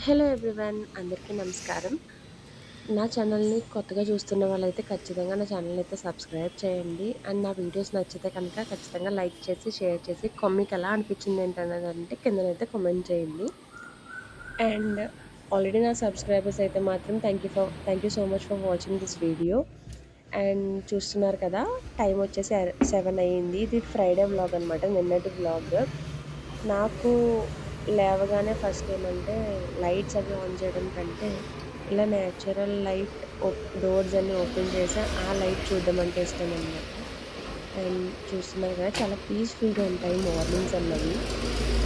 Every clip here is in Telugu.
హలో ఎవ్రీవన్ అందరికీ నమస్కారం. నా ఛానల్ని కొత్తగా చూస్తున్న వాళ్ళైతే ఖచ్చితంగా నా ఛానల్ అయితే సబ్స్క్రైబ్ చేయండి. అండ్ నా వీడియోస్ నచ్చితే కనుక ఖచ్చితంగా లైక్ చేసి షేర్ చేసి మీకు ఎలా అనిపించింది ఏంటన్నదంటే కిందనైతే కామెంట్ చేయండి. అండ్ ఆల్రెడీ నా సబ్స్క్రైబర్స్ అయితే మాత్రం thank you for thank you so much for watching this video. And చూస్తున్నారు కదా టైం వచ్చేసి సెవెన్ అయ్యింది. ఇది ఫ్రైడే వ్లాగ్ అనమాట నిన్నటి వ్లాగ్. నాకు లేవగానే ఫస్ట్ ఏమంటే లైట్స్ అవి ఆన్ చేయడం కంటే ఇలా న్యాచురల్ లైట్ డోర్స్ అన్నీ ఓపెన్ చేసి ఆ లైట్ చూడడం అంటే ఇష్టం అనమాట అండ్ చూస్తున్నారు కదా చాలా పీస్ఫుల్గా ఉంటాయి మార్నింగ్స్ అన్నవి.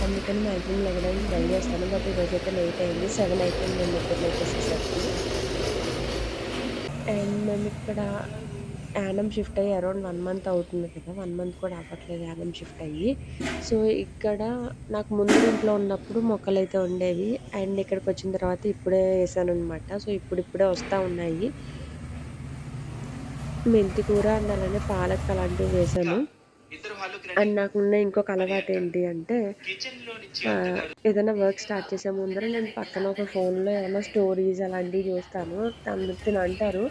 అందుకని మ్యాక్సిమం లెగడానికి ట్రై చేస్తాను. బట్ ఈరోజు అయితే లేట్ అయింది. సెవెన్ అయిపోయింది. మేము నిద్ర వచ్చేసేసరికి అండ్ మేము ఇక్కడ యానం షిఫ్ట్ అయ్యి అరౌండ్ వన్ మంత్ అవుతుంది కదా వన్ మంత్ కూడా అవ్వట్లేదు యానం షిఫ్ట్ అయ్యి. సో ఇక్కడ నాకు ముందు ఇంట్లో ఉన్నప్పుడు మొక్కలు అయితే ఉండేవి. అండ్ ఇక్కడికి వచ్చిన తర్వాత ఇప్పుడే వేసాను అనమాట సో ఇప్పుడిప్పుడే వస్తూ ఉన్నాయి. మెంతి కూర అండ్ అలానే పాలక్ అలాంటివి వేసాను. అండ్ నాకున్న ఇంకొక అలవాటు ఏంటి అంటే ఏదైనా వర్క్ స్టార్ట్ చేసే ముందర నేను పక్కన ఒక ఫోన్లో ఏమైనా స్టోరీస్ అలాంటివి చూస్తాను. తను అంటారు.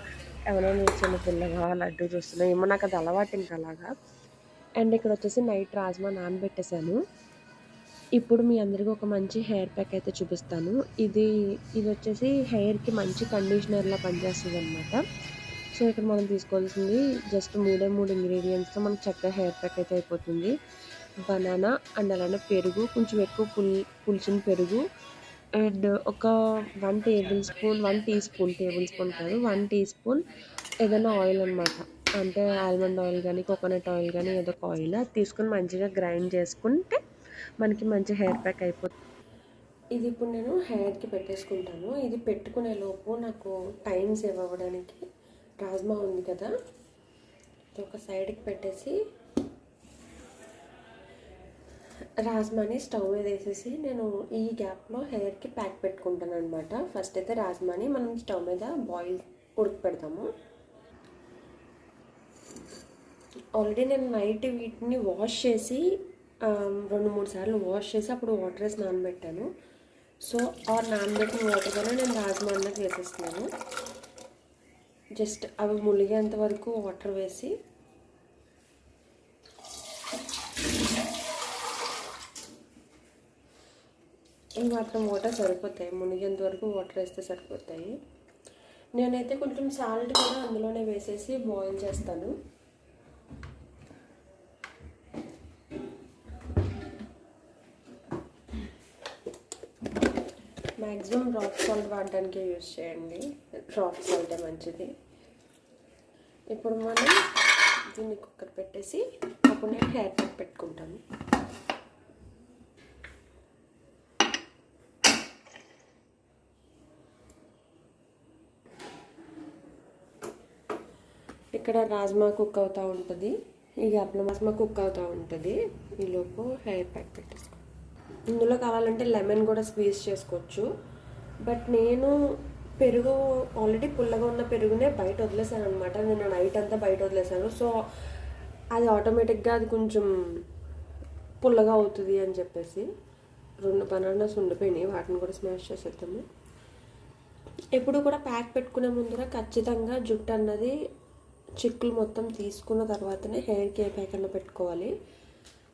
ఎవరో చిన్న పిల్లగా లడ్డు చూస్తున్నాం ఏమో నాకు అది అలవాటు ఇంకా అలాగా. అండ్ ఇక్కడ వచ్చేసి నైట్ రాజ్మా నానబెట్టేశాను. ఇప్పుడు మీ అందరికీ ఒక మంచి హెయిర్ ప్యాక్ అయితే చూపిస్తాను. ఇది ఇది వచ్చేసి హెయిర్కి మంచి కండిషనర్లా పనిచేస్తుంది అనమాట సో ఇక్కడ మనం తీసుకోవాల్సింది జస్ట్ మూడే మూడు ఇంగ్రీడియంట్స్తో మనకు చక్కగా హెయిర్ ప్యాక్ అయితే అయిపోతుంది. బనానా అండ్ అలానే పెరుగు కొంచెం ఎక్కువ పుల్ పులిచిన పెరుగు అండ్ ఒక one tablespoon one teaspoon tablespoon కాదు వన్ టీ స్పూన్ ఏదైనా ఆయిల్ అనమాట అంటే ఆల్మండ్ ఆయిల్ కానీ కోకోనట్ ఆయిల్ కానీ ఏదో ఒక ఆయిల్ అది తీసుకొని మంచిగా గ్రైండ్ చేసుకుంటే మనకి మంచి హెయిర్ ప్యాక్ అయిపోతుంది. ఇది ఇప్పుడు నేను హెయిర్కి పెట్టేసుకుంటాను. ఇది పెట్టుకునే లోపు నాకు టైం సేవ్ అవ్వడానికి రాజ్మా ఉంది కదా. ఒక సైడ్కి పెట్టేసి రాజ్మాని స్టవ్ మీద వేసేసి నేను ఈ గ్యాప్లో హెయిర్కి ప్యాక్ పెట్టుకుంటాను అనమాట ఫస్ట్ అయితే రాజ్మాని మనం స్టవ్ మీద బాయిల్ ఉడికి పెడతాము. ఆల్రెడీ నేను నైట్ వీటిని వాష్ చేసి రెండు మూడు సార్లు వాష్ చేసి అప్పుడు వాటర్ వేసి నానబెట్టాను. సో ఆ నానబెట్టిన వాటర్తోనే నేను రాజ్మా వేసేస్తున్నాను. జస్ట్ అవి ములిగేంత వరకు వాటర్ వేసి ఈ మాత్రం వాటర్ సరిపోతాయి. మునిగేంత వరకు వాటర్ వేస్తే సరిపోతాయి. నేనైతే కొంచెం సాల్ట్ కూడా అందులోనే వేసేసి బాయిల్ చేస్తాను. మ్యాక్సిమం రాక్ సాల్ట్ వాడడానికి యూజ్ చేయండి. రాక్ సాల్టే మంచిది. ఇప్పుడు మనం దీన్ని కుక్కర్ పెట్టేసి అప్పుడు నేను హెయిర్ కట్ పెట్టుకుంటాను ఇక్కడ రాజ్మా కుక్ అవుతూ ఉంటుంది. ఈ గ్యాప్లో రాజ్మా కుక్ అవుతూ ఉంటుంది. ఈలోపు హెయిర్ ప్యాక్ పెట్టేసుకో. ఇందులో కావాలంటే లెమన్ కూడా స్క్వీజ్ చేసుకోవచ్చు. బట్ నేను పెరుగు ఆల్రెడీ పుల్లగా ఉన్న పెరుగునే బయట వదిలేసాను అనమాట నేను నైట్ అంతా బయట వదిలేసాను. సో అది ఆటోమేటిక్గా అది కొంచెం పుల్లగా అవుతుంది అని చెప్పేసి రెండు బనానాస్ ఉండిపోయినాయి. వాటిని కూడా స్మాష్ చేసేద్దాము. ఎప్పుడు కూడా ప్యాక్ పెట్టుకునే ముందర ఖచ్చితంగా జుట్టు అన్నది చిక్కులు మొత్తం తీసుకున్న తర్వాతనే హెయిర్కి ఏ ప్యాక్ అన్న పెట్టుకోవాలి.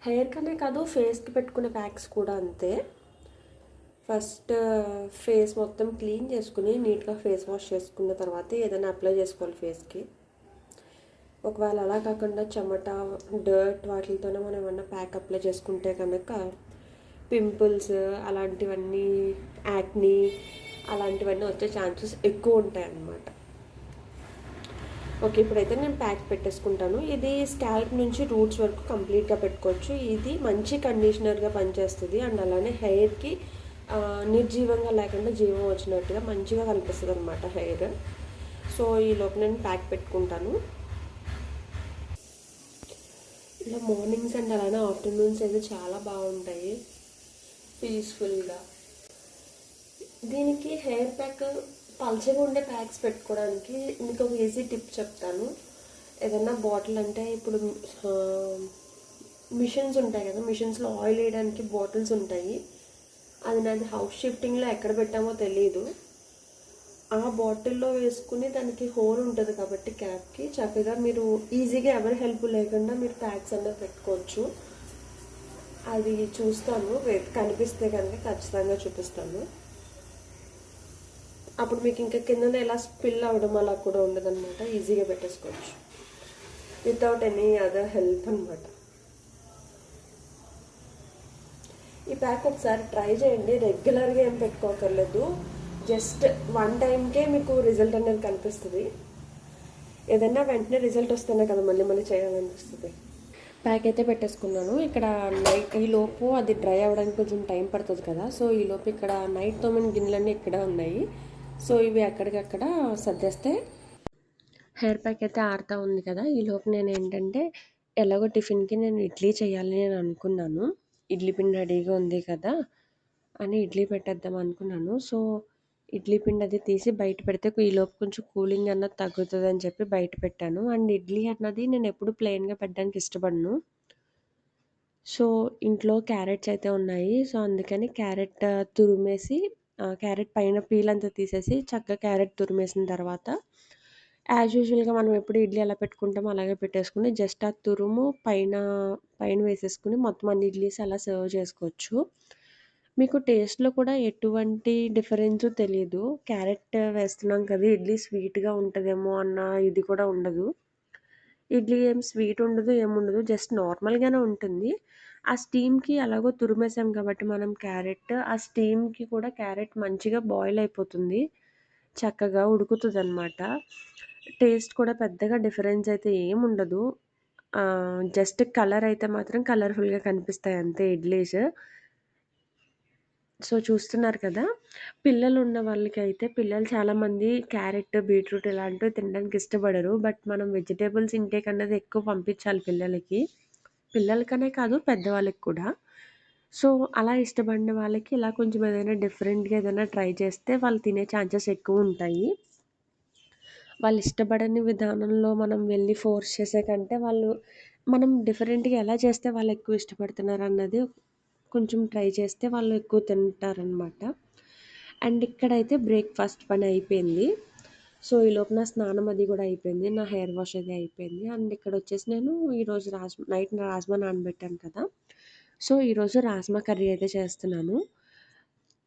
హెయిర్ కనే కాదు ఫేస్కి పెట్టుకునే ప్యాక్స్ కూడా అంతే. ఫస్ట్ ఫేస్ మొత్తం క్లీన్ చేసుకుని నీట్గా ఫేస్ వాష్ చేసుకున్న తర్వాత ఏదైనా అప్లై చేసుకోవాలి ఫేస్కి ఒకవేళ అలా కాకుండా చెమట డర్ట్ వాటితోనే మనం ఏమన్నా ప్యాక్ అప్లై చేసుకుంటే కనుక పింపుల్స్ అలాంటివన్నీ యాక్నీ అలాంటివన్నీ వచ్చే ఛాన్సెస్ ఎక్కువ ఉంటాయి అన్నమాట ఓకే ఇప్పుడైతే నేను ప్యాక్ పెట్టేసుకుంటాను. ఇది స్కాల్ప్ నుంచి రూట్స్ వరకు కంప్లీట్గా పెట్టుకోవచ్చు. ఇది మంచి కండిషనర్గా పనిచేస్తుంది. అండ్ అలానే హెయిర్కి నిర్జీవంగా లేకుండా జీవం వచ్చినట్టుగా మంచిగా కనిపిస్తుంది అనమాట హెయిర్. సో ఈ లోపు నేను ప్యాక్ పెట్టుకుంటాను. ఇలా మార్నింగ్స్ అండ్ అలానే ఆఫ్టర్నూన్స్ అయితే చాలా బాగుంటాయి. పీస్ఫుల్గా. దీనికి హెయిర్ ప్యాక్ పలచగా ఉండే ప్యాక్స్ పెట్టుకోవడానికి మీకు ఒక ఈజీ టిప్ చెప్తాను. ఏదన్నా బాటిల్ అంటే ఇప్పుడు మిషన్స్ ఉంటాయి కదా మిషన్స్లో ఆయిల్ వేయడానికి బాటిల్స్ ఉంటాయి. అది నాది హౌస్ షిఫ్టింగ్లో ఎక్కడ పెట్టామో తెలియదు ఆ బాటిల్లో వేసుకుని దానికి హోల్ ఉంటుంది కాబట్టి క్యాప్కి చక్కగా మీరు ఈజీగా ఎవరి హెల్ప్ లేకుండా మీరు ప్యాక్స్ అన్నీ పెట్టుకోవచ్చు. అది చూస్తాను కనిపిస్తే కనుక ఖచ్చితంగా చూపిస్తాను. అప్పుడు మీకు ఇంకా కిందనే ఎలా స్పిల్ అవ్వడం అలా కూడా ఉండదన్నమాట. ఈజీగా పెట్టేసుకోవచ్చు. వితౌట్ ఎనీ అదర్ హెల్ప్ అనమాట ఈ ప్యాక్ ఒకసారి ట్రై చేయండి. రెగ్యులర్గా ఏం పెట్టుకోకర్లేదు. జస్ట్ వన్ టైంకే మీకు రిజల్ట్ అనేది కనిపిస్తుంది. ఏదైనా వెంటనే రిజల్ట్ వస్తేనే కదా మళ్ళీ మళ్ళీ చేయాలనిపిస్తుంది ప్యాక్ అయితే పెట్టేసుకున్నాను. ఇక్కడ నైట్ ఈ లోపు అది డ్రై అవ్వడానికి కొంచెం టైం పడుతుంది కదా. సో ఈ లోపు ఇక్కడ నైట్ తోమిన గిన్నెలన్నీ ఇక్కడ ఉన్నాయి. సో ఇవి ఎక్కడికక్కడ సర్దేస్తే హెయిర్ ప్యాక్ అయితే ఆరుతా ఉంది కదా. ఈ లోపు నేను ఏంటంటే ఎలాగో టిఫిన్కి నేను ఇడ్లీ చేయాలి నేను అనుకున్నాను. ఇడ్లీ పిండి రెడీగా ఉంది కదా అని ఇడ్లీ పెట్టేద్దాం అనుకున్నాను. సో ఇడ్లీ పిండి అది తీసి బయట పెడితే ఈ లోపు కొంచెం కూలింగ్ అన్నది తగ్గుతుంది అని చెప్పి బయట పెట్టాను. అండ్ ఇడ్లీ అన్నది నేను ఎప్పుడు ప్లెయిన్గా పెట్టడానికి ఇష్టపడను. సో ఇంట్లో క్యారెట్స్ అయితే ఉన్నాయి. సో అందుకని క్యారెట్ తురిమేసి క్యారెట్ పైన పీల్ అంతా తీసేసి చక్కగా క్యారెట్ తురిమేసిన తర్వాత యాజ్ యూజువల్గా మనం ఎప్పుడు ఇడ్లీ ఎలా పెట్టుకుంటామో అలాగే పెట్టేసుకుని జస్ట్ ఆ తురుము పైన పైన వేసేసుకుని మొత్తం అన్ని ఇడ్లీస్ అలా సర్వ్ చేసుకోవచ్చు. మీకు టేస్ట్లో కూడా ఎటువంటి డిఫరెన్స్ తెలియదు క్యారెట్ వేస్తున్నాం కదా ఇడ్లీ స్వీట్గా ఉంటుందేమో అన్న ఇది కూడా ఉండదు. ఇడ్లీ ఏం స్వీట్ ఉండదు ఏముండదు జస్ట్ నార్మల్గానే ఉంటుంది. ఆ స్టీమ్కి అలాగో తురిమేసాం కాబట్టి మనం క్యారెట్ ఆ స్టీమ్కి కూడా క్యారెట్ మంచిగా బాయిల్ అయిపోతుంది. చక్కగా ఉడుకుతుంది అనమాట టేస్ట్ కూడా పెద్దగా డిఫరెన్స్ అయితే ఏముండదు ఉండదు. జస్ట్ కలర్ అయితే మాత్రం కలర్ఫుల్గా కనిపిస్తాయి అంతే ఇడ్లీస్. సో చూస్తున్నారు కదా? పిల్లలు ఉన్న వాళ్ళకి అయితే పిల్లలు చాలామంది క్యారెట్ బీట్రూట్ ఇలాంటివి తినడానికి ఇష్టపడరు. బట్ మనం వెజిటేబుల్స్ ఇంటేక్ అన్నది ఎక్కువ పంపించాలి పిల్లలకి. పిల్లలకనే కాదు పెద్దవాళ్ళకి కూడా. సో అలా ఇష్టపడిన వాళ్ళకి ఇలా కొంచెం ఏదైనా డిఫరెంట్గా ఏదైనా ట్రై చేస్తే వాళ్ళు తినే ఛాన్సెస్ ఎక్కువ ఉంటాయి. వాళ్ళు ఇష్టపడని విధానంలో మనం వెళ్ళి ఫోర్స్ చేసే కంటే వాళ్ళు మనం డిఫరెంట్గా ఎలా చేస్తే వాళ్ళు ఎక్కువ ఇష్టపడుతున్నారు అన్నది కొంచెం ట్రై చేస్తే వాళ్ళు ఎక్కువ తింటారనమాట అండ్ ఇక్కడైతే బ్రేక్ఫాస్ట్ పని అయిపోయింది. సో ఈ లోపు నా స్నానం అది కూడా అయిపోయింది. నా హెయిర్ వాష్ అది అయిపోయింది. అండ్ ఇక్కడ వచ్చేసి నేను ఈరోజు రాజ్మా నైట్ రాజ్మా నానబెట్టాను కదా. సో ఈరోజు రాజ్మా కర్రీ అయితే చేస్తున్నాను.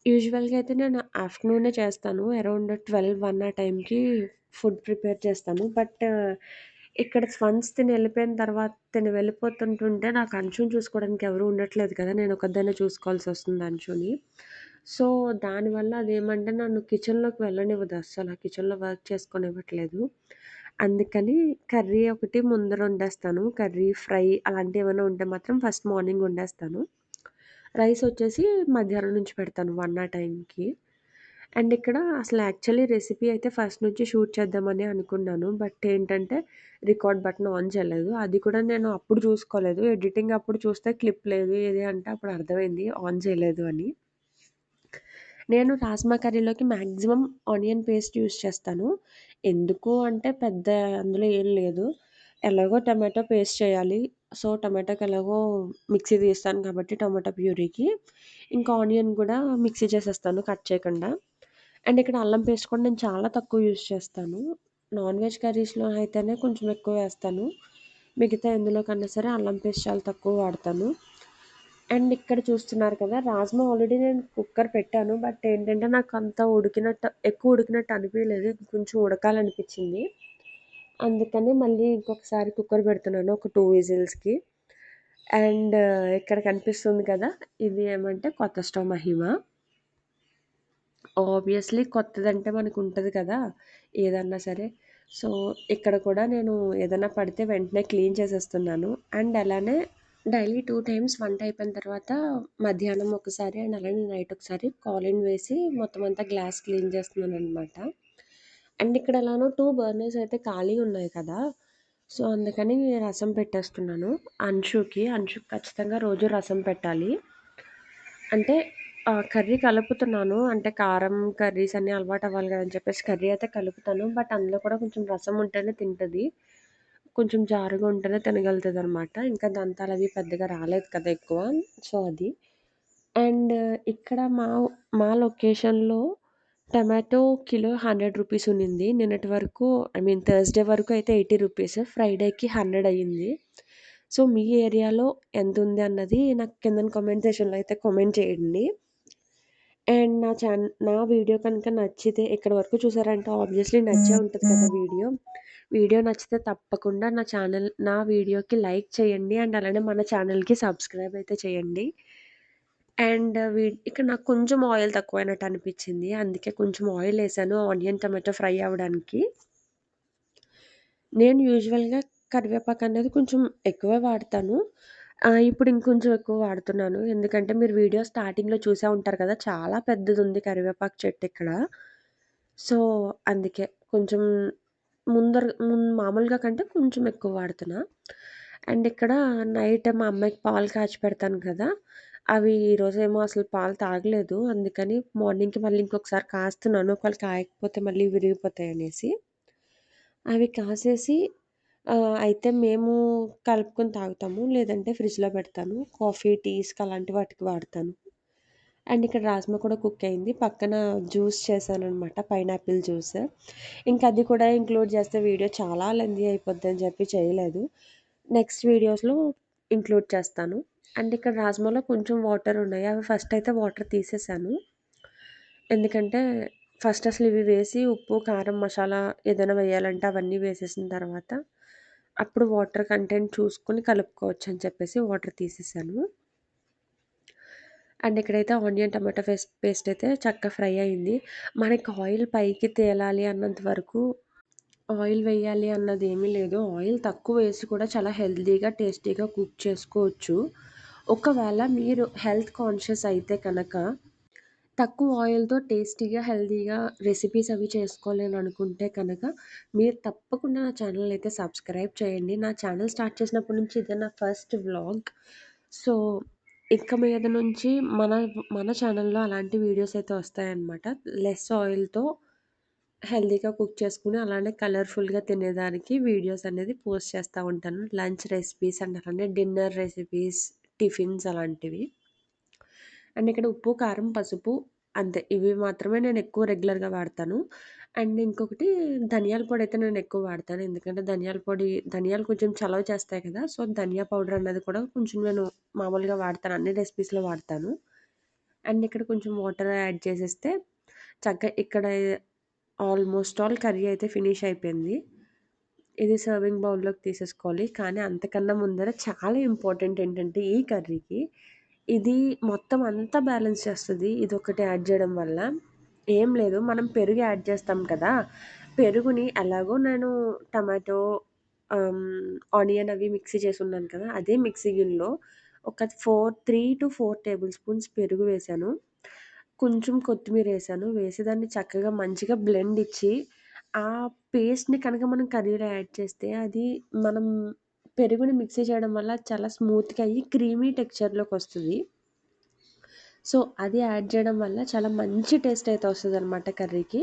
యూజువల్గా అయితే నేను ఆఫ్టర్నూనే చేస్తాను. అరౌండ్ ట్వెల్వ్ వన్ ఆ టైంకి ఫుడ్ ప్రిపేర్ చేస్తాను. బట్ ఇక్కడ వన్స్ తిని వెళ్ళిపోయిన తర్వాత తిని వెళ్ళిపోతుంటుంటే నాకు అంచుని చూసుకోవడానికి ఎవరు ఉండట్లేదు కదా. నేను ఒకదాన్నే చూసుకోవాల్సి వస్తుంది అంచుని. సో దానివల్ల అదేమంటే నన్ను కిచెన్లోకి వెళ్ళనివ్వదు అస్సలు. కిచెన్లో వర్క్ చేసుకొనివ్వట్లేదు. అందుకని కర్రీ ఒకటి ముందర వండేస్తాను. కర్రీ ఫ్రై అలాంటివి ఏమైనా ఉంటే మాత్రం ఫస్ట్ మార్నింగ్ వండేస్తాను. రైస్ వచ్చేసి మధ్యాహ్నం నుంచి పెడతాను వన్ ఆ టైంకి. అండ్ ఇక్కడ అసలు యాక్చువల్లీ రెసిపీ అయితే ఫస్ట్ నుంచి షూట్ చేద్దామని అనుకున్నాను. బట్ ఏంటంటే రికార్డ్ బటన్ ఆన్ చేయలేదు. అది కూడా నేను అప్పుడు చూసుకోలేదు. ఎడిటింగ్ అప్పుడు చూస్తే క్లిప్ లేదు. ఏది అంటే అప్పుడు అర్థమైంది. ఆన్ చేయలేదు అని. నేను రాజ్మా కర్రీలోకి మ్యాక్సిమం ఆనియన్ పేస్ట్ యూస్ చేస్తాను. ఎందుకు అంటే పెద్ద అందులో ఏం లేదు. ఎలాగో టమాటో పేస్ట్ చేయాలి. సో టమాటాకి ఎలాగో మిక్సీ తీస్తాను కాబట్టి టమాటా ప్యూరీకి. ఇంకా ఆనియన్ కూడా మిక్సీ చేసేస్తాను కట్ చేయకుండా. అండ్ ఇక్కడ అల్లం పేస్ట్ కూడా నేను చాలా తక్కువ యూస్ చేస్తాను. నాన్ వెజ్ కర్రీస్లో అయితేనే కొంచెం ఎక్కువ వేస్తాను. మిగతా ఎందులో కన్నా సరే అల్లం పేస్ట్ చాలా తక్కువ వాడతాను. అండ్ ఇక్కడ చూస్తున్నారు కదా రాజ్మా ఆల్రెడీ నేను కుక్కర్ పెట్టాను బట్ ఏంటంటే నాకు అంత ఉడికినట్టు ఎక్కువ ఉడికినట్టు అనిపించలేదు కొంచెం ఉడకాలనిపించింది. అందుకని మళ్ళీ ఇంకొకసారి కుక్కర్ పెడుతున్నాను ఒక టూ విజిల్స్కి అండ్ uh, ఇక్కడ కనిపిస్తుంది కదా ఇది ఏమంటే కొత్త స్టవ్ మహిమ. ఆబ్వియస్లీ కొత్తదంటే మనకు ఉంటుంది కదా ఏదన్నా సరే. సో ఇక్కడ కూడా నేను ఏదైనా పడితే వెంటనే క్లీన్ చేసేస్తున్నాను. అండ్ అలానే డైలీ టూ టైమ్స్ వంట అయిపోయిన తర్వాత మధ్యాహ్నం ఒకసారి అండ్ అలానే నైట్ ఒకసారి కాలిన్ వేసి మొత్తం అంతా గ్లాస్ క్లీన్ చేస్తున్నాను అనమాట అండ్ ఇక్కడ ఎలానో టూ బర్నర్స్ అయితే ఖాళీ ఉన్నాయి కదా. సో అందుకని రసం పెట్టేస్తున్నాను. అంశుకి అంశుకి ఖచ్చితంగా రోజు రసం పెట్టాలి. అంటే కర్రీ కలుపుతున్నాను. అంటే కారం కర్రీస్ అన్నీ అలవాటు అవ్వాలి కదా అని చెప్పేసి కర్రీ అయితే కలుపుతాను. బట్ అందులో కూడా కొంచెం రసం ఉంటేనే తింటుంది. కొంచెం జారుగా ఉంటేనే తినగలుగుతుంది అనమాట ఇంకా దంతాలు అవి పెద్దగా రాలేదు కదా ఎక్కువ సో అది అండ్ ఇక్కడ మా మా లొకేషన్‌లో టమాటో కిలో హండ్రెడ్ రూపీస్ ఉన్నింది. నిన్నటి వరకు ఐ మీన్ థర్స్‌డే వరకు అయితే ఎయిటీ రూపీస్. ఫ్రైడేకి హండ్రెడ్ అయ్యింది. సో, మీ ఏరియాలో ఎంత ఉంది అన్నది నాకు కిందన కామెంట్ సెక్షన్‌లో అయితే కామెంట్ చేయండి. అండ్ నా ఛాన్ నా వీడియో కనుక నచ్చితే ఇక్కడి వరకు చూసారంటే ఆబ్వియస్‌లీ నచ్చే ఉంటది కదా వీడియో. వీడియో నచ్చితే తప్పకుండా నా ఛానల్ నా వీడియోకి లైక్ చేయండి. అండ్ అలానే మన ఛానల్‌కి సబ్స్క్రైబ్ అయితే చేయండి. అండ్ వీ ఇక్కడ నాకు కొంచెం ఆయిల్ తక్కువైనట్టు అనిపించింది. అందుకే కొంచెం ఆయిల్ ఏసాను ఆనియన్ టమాటో ఫ్రై అవ్వడానికి. నేను యూజువల్‌గా కరివేపాకు అనేది కొంచెం ఎక్కువే వాడతాను. ఇప్పుడు ఇంకొంచెం ఎక్కువ వాడుతున్నాను. ఎందుకంటే మీరు వీడియో స్టార్టింగ్‌లో చూసే ఉంటారు కదా! చాలా పెద్దది ఉంది కరివేపాకు చెట్టు ఇక్కడ. సో, అందుకే కొంచెం ముందర మామూలుగా కంటే కొంచెం ఎక్కువ వాడుతున్నా. అండ్ ఇక్కడ నైట్ మా అమ్మాయికి పాలు కాచి పెడతాను కదా! అవి ఈరోజు ఏమో అసలు పాలు తాగలేదు. అందుకని మార్నింగ్‌కి మళ్ళీ ఇంకొకసారి కాస్తున్నాను. ఒకవేళ కాయకపోతే మళ్ళీ విరిగిపోతాయి అనేసి అవి కాసేసి అయితే మేము కలుపుకొని తాగుతాము. లేదంటే ఫ్రిడ్జ్‌లో పెడతాను. కాఫీ, టీస్‌కి అలాంటి వాటికి వాడతాను. అండ్ ఇక్కడ రాజ్మా కూడా కుక్ అయింది. పక్కన జ్యూస్ చేశాను అనమాట పైనాపిల్ జ్యూస్. ఇంకా అది కూడా ఇంక్లూడ్ చేస్తే వీడియో చాలా లెంథీ అయిపోద్దని చెప్పి చేయలేదు. నెక్స్ట్ వీడియోస్‌లో ఇంక్లూడ్ చేస్తాను. అండ్ ఇక్కడ రాజ్మాలో కొంచెం వాటర్ ఉన్నాయి. అవి ఫస్ట్ అయితే వాటర్ తీసేసాను. ఎందుకంటే ఫస్ట్ అసలు ఇవి వేసి ఉప్పు, కారం, మసాలా ఏదైనా వేయాలంటే అవన్నీ వేసేసిన తర్వాత అప్పుడు వాటర్ కంటెంట్ చూసుకొని కలుపుకోవచ్చు అని చెప్పేసి వాటర్ తీసేసాను. అండ్ ఇక్కడైతే ఆనియన్ టమాటో పేస్ట్ పేస్ట్ అయితే చక్కగా ఫ్రై అయింది. మనకి ఆయిల్ పైకి తేలాలి అన్నంత వరకు ఆయిల్ వేయాలి అన్నది ఏమీ లేదు. ఆయిల్ తక్కువ వేసి కూడా చాలా హెల్తీగా, టేస్టీగా కుక్ చేసుకోవచ్చు. ఒకవేళ మీరు హెల్త్ కాన్షియస్ అయితే కనుక తక్కువ ఆయిల్‌తో టేస్టీగా, హెల్తీగా రెసిపీస్ అవి చేసుకోవాలి అనుకుంటే కనుక మీరు తప్పకుండా నా ఛానల్ అయితే సబ్స్క్రైబ్ చేయండి. నా ఛానల్ స్టార్ట్ చేసినప్పటి నుంచి ఇదే నా ఫస్ట్ వ్లాగ్. సో, ఇక మీద నుంచి మన మన ఛానల్‌లో అలాంటి వీడియోస్ అయితే వస్తాయన్నమాట. లెస్ ఆయిల్‌తో హెల్తీగా కుక్ చేసుకుని అలానే కలర్‌ఫుల్‌గా తినేదానికి వీడియోస్ అనేది పోస్ట్ చేస్తూ ఉంటాను. లంచ్ రెసిపీస్ అండ్ అలానే డిన్నర్ రెసిపీస్, టిఫిన్స్ అలాంటివి. అండ్ ఇక్కడ ఉప్పు, కారం, పసుపు అంతే. ఇవి మాత్రమే నేను ఎక్కువ రెగ్యులర్‌గా వాడతాను. అండ్ ఇంకొకటి ధనియాల పొడి అయితే నేను ఎక్కువ వాడతాను. ఎందుకంటే ధనియాల పొడి ధనియాలు కొంచెం చలవ చేస్తాయి కదా! సో, ధనియా పౌడర్ అన్నది కూడా కొంచెం నేను మామూలుగా వాడతాను. అన్ని రెసిపీస్‌లో వాడతాను. అండ్ ఇక్కడ కొంచెం వాటర్ యాడ్ చేసేస్తే చక్కగా ఇక్కడ ఆల్మోస్ట్ ఆల్ కర్రీ అయితే ఫినిష్ అయిపోయింది. ఇది సర్వింగ్ బౌల్‌లోకి తీసేసుకోవాలి. కానీ అంతకన్నా ముందర చాలా ఇంపార్టెంట్ ఏంటంటే ఈ కర్రీకి ఇది మొత్తం అంతా బ్యాలెన్స్ వస్తుంది ఇది ఒకటి యాడ్ చేయడం వల్ల. ఏం లేదు మనం పెరుగు యాడ్ చేస్తాం కదా! పెరుగుని ఎలాగో నేను టమాటో ఆనియన్ అవి మిక్సీ చేసి ఉన్నాను కదా! అదే మిక్సీ గిన్నెలో ఒక 4 3-4 టేబుల్ స్పూన్స్ పెరుగు వేశాను. కొంచెం కొత్తిమీర వేసాను వేసి దాన్ని చక్కగా మంచిగా బ్లెండ్ ఇచ్చి ఆ పేస్ట్‌ని కనుక మనం కర్రీలో యాడ్ చేస్తే అది మనం పెరుగుని మిక్సీ చేయడం వల్ల చాలా స్మూత్‌గా అయ్యి క్రీమీ టెక్చర్లోకి వస్తుంది సో, అది యాడ్ చేయడం వల్ల చాలా మంచి టేస్ట్ అయితే వస్తుంది అనమాట కర్రీకి.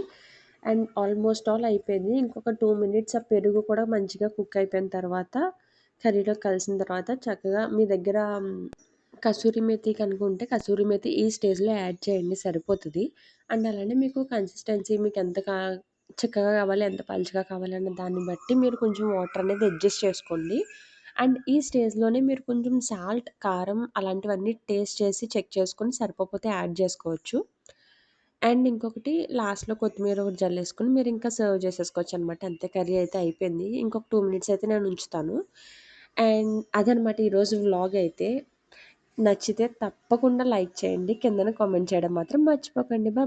అండ్ ఆల్మోస్ట్ ఆల్ అయిపోయింది. ఇంకొక టూ మినిట్స్ ఆ పెరుగు కూడా మంచిగా కుక్ అయిపోయిన తర్వాత కర్రీలో కలిసిన తర్వాత చక్కగా మీ దగ్గర కసూరి మేతి కనుక ఉంటే కసూరి మేతి ఈ స్టేజ్‌లో యాడ్ చేయండి సరిపోతుంది అండ్ అలానే మీకు కన్సిస్టెన్సీ మీకు ఎంత కా చక్కగా కావాలి, ఎంత పలుచగా కావాలి అన్న దాన్ని బట్టి మీరు కొంచెం వాటర్ అనేది అడ్జస్ట్ చేసుకోండి. అండ్ ఈ స్టేజ్‌లోనే మీరు కొంచెం సాల్ట్, కారం అలాంటివన్నీ టేస్ట్ చేసి చెక్ చేసుకొని సరిపోతే యాడ్ చేసుకోవచ్చు. అండ్ ఇంకొకటి లాస్ట్‌లో కొత్తిమీర ఒకటి జల్లేసుకొని మీరు ఇంకా సర్వ్ చేసేసుకోవచ్చు అనమాట అంతే కర్రీ అయితే అయిపోయింది. ఇంకొక టూ మినిట్స్ అయితే నేను ఉంచుతాను. అండ్ అదనమాట ఈరోజు వ్లాగ్ అయితే. నచ్చితే తప్పకుండా లైక్ చేయండి. కిందన కామెంట్ చేయడం మాత్రం మర్చిపోకండి. బా